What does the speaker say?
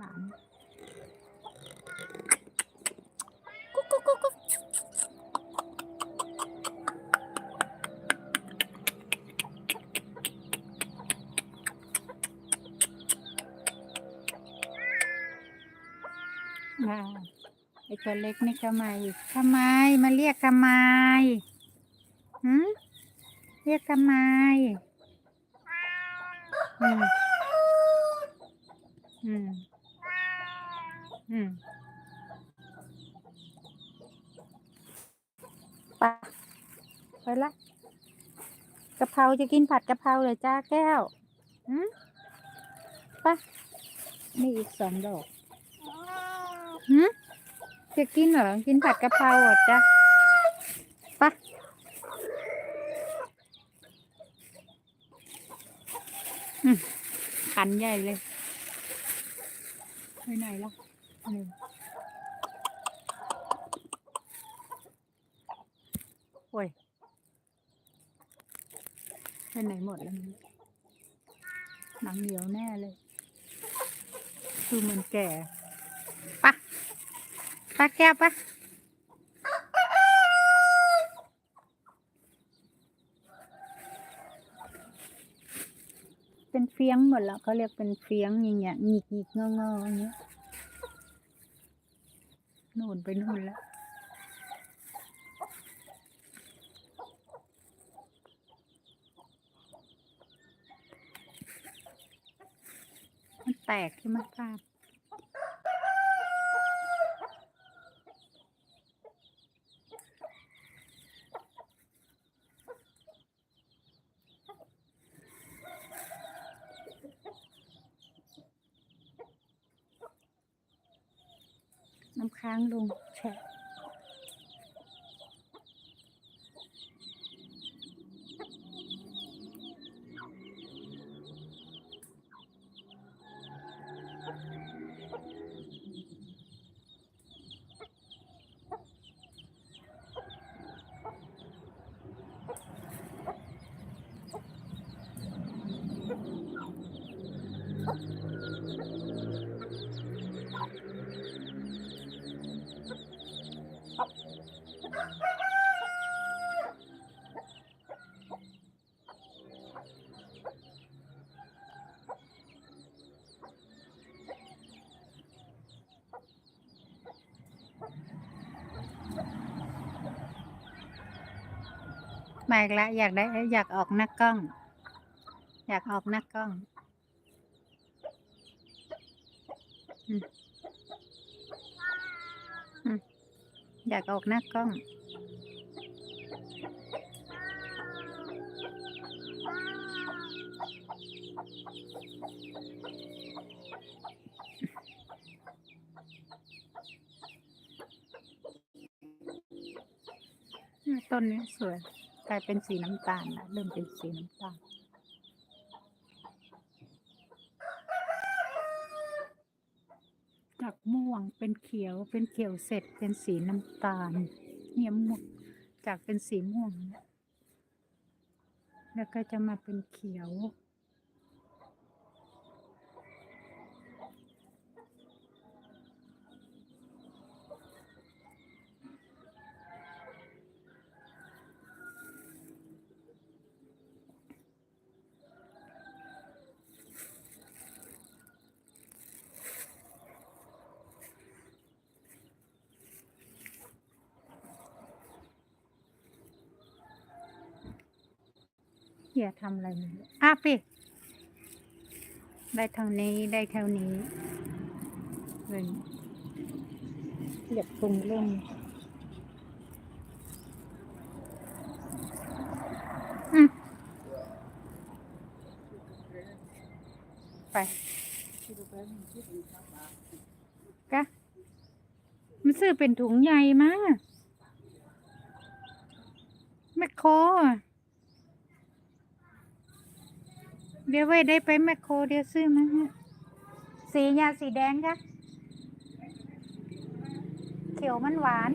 หลานกุ๊กกุ๊กกุ๊กกุ๊กอ่าไอตัวเล็กนี่ก็มทำไมมาเรียกทำไมหืมเรียกทำไมอืม อืม อืม ไปไปละกะเพราจะกินผัดกะเพราเลยจ้าแก้วอืมไปนี่อีกสองดอกหืมจะกินเหรอ กินผัดกะเพราเหรอจ้าไปอืมขันใหญ่เลย ไปไหนล่ะ โอ้ยไปไหนหมดแล้วมันหนังเหนียวแน่เลย คือมันแก่ปะปะแก้วปะเป็นเฟียงหมดแล้วเขาเรียกเป็นเฟียงอย่างเงี้ยหงิกหงิกงองออย่างเงี้ย นู่นไปนู่นแล้วมันแตกใช่ไหมป้า น้ำค้างลงแฉะ มาอีกแล้วอยากได้อยากออกหน้ากล้อง อยากออกหน้ากล้องอืมอืมอยากออกหน้ากล้อง ต้นนี้สวย กลายเป็นสีน้ำตาลนะเริ่มเป็นสีน้ำตาลจากม่วงเป็นเขียวเป็นเขียวเสร็จเป็นสีน้ำตาลเนี่ยมุกจากเป็นสีม่วง แล้วก็จะมาเป็นเขียว อย่าทำอะไรมันอะปิได้เท่านี้ได้เท่านี้เลยเหยียบตรงเล่มอืมไปกะมันซื้อเป็นถุงใหญ่มากแมคโคอะ เดี๋ยวไว้ได้ไปแมคโครเดี๋ยวซื้อมาฮะสียาสีแดงค่ะเขียวมันหวาน